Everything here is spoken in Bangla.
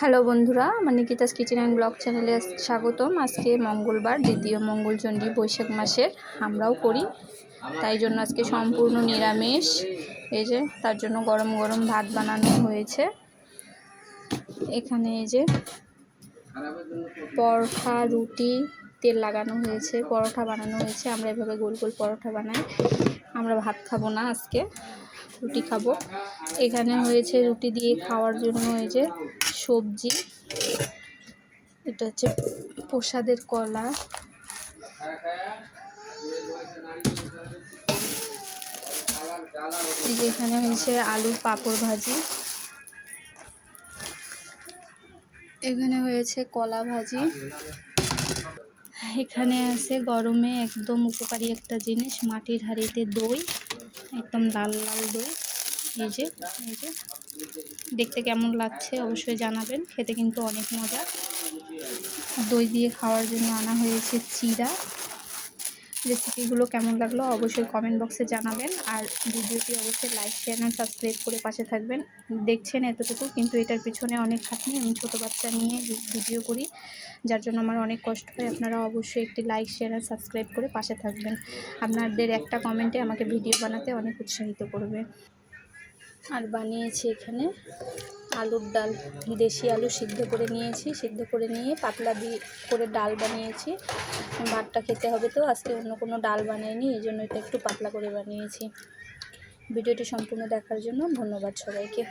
হ্যালো বন্ধুরা আমার নিকিতাস কিচেন অ্যান্ড ব্লগ চ্যানেলে স্বাগতম। আজকে মঙ্গলবার, দ্বিতীয় মঙ্গলচণ্ডী বৈশাখ মাসের, আমরাও করি। তাই জন্য আজকে সম্পূর্ণ নিরামিষ। এই যে, তার জন্য গরম গরম ভাত বানানো হয়েছে। এখানে এই যে, পরোটা, রুটি, তেল লাগানো হয়েছে, পরোটা বানানো হয়েছে। আমরা এভাবে গোল গোল পরোটা বানাই। আমরা ভাত খাব না আজকে। রুটি খাব। এখানে হয়েছে রুটি দিয়ে খাওয়ার জন্য যে সবজি। এটা হচ্ছে প্রসাদের কলা। এখানে হয়েছে আলুর পাঁপড় ভাজি। এখানে হয়েছে কলা ভাজি। এখানে আছে গরমে একদম উপকারী একটা জিনিস, মাটির হাঁড়িতে দই, একদম লাল লাল দই। এই যে এই যে। দেখতে কেমন লাগছে অবশ্যই জানাবেন, খেতে কিন্তু অনেক মজা। দই দিয়ে খাওয়ার জন্য আনা হয়েছে চিরা রেসিপিগুলো কেমন লাগল অবশ্যই কমেন্ট বক্সে জানাবেন। আর ভিডিওটি অবশ্যই লাইক শেয়ার অ্যান্ড সাবস্ক্রাইব করে পাশে থাকবেন। দেখছেন এতটুকু, কিন্তু এটার পিছনে অনেক খাটনি। আমি ছোটো বাচ্চা নিয়ে ভিডিও করি, যার জন্য আমার অনেক কষ্ট হয়। আপনারা অবশ্যই একটি লাইক শেয়ার আর সাবস্ক্রাইব করে পাশে থাকবেন। আপনাদের একটা কমেন্টে আমাকে ভিডিও বানাতে অনেক উৎসাহিত করবে। আর বানিয়েছি এখানে আলুর ডাল দেশি আলু সিদ্ধ করে নিয়েছি। সিদ্ধ করে নিয়ে পাতলা দিয়ে করে ডাল বানিয়েছি। ভাতটা খেতে হবে তো, আজকে অন্য কোনো ডাল বানাইনি, এই জন্য এটা একটু পাতলা করে বানিয়েছি। ভিডিওটি সম্পূর্ণ দেখার জন্য ধন্যবাদ সবাইকে।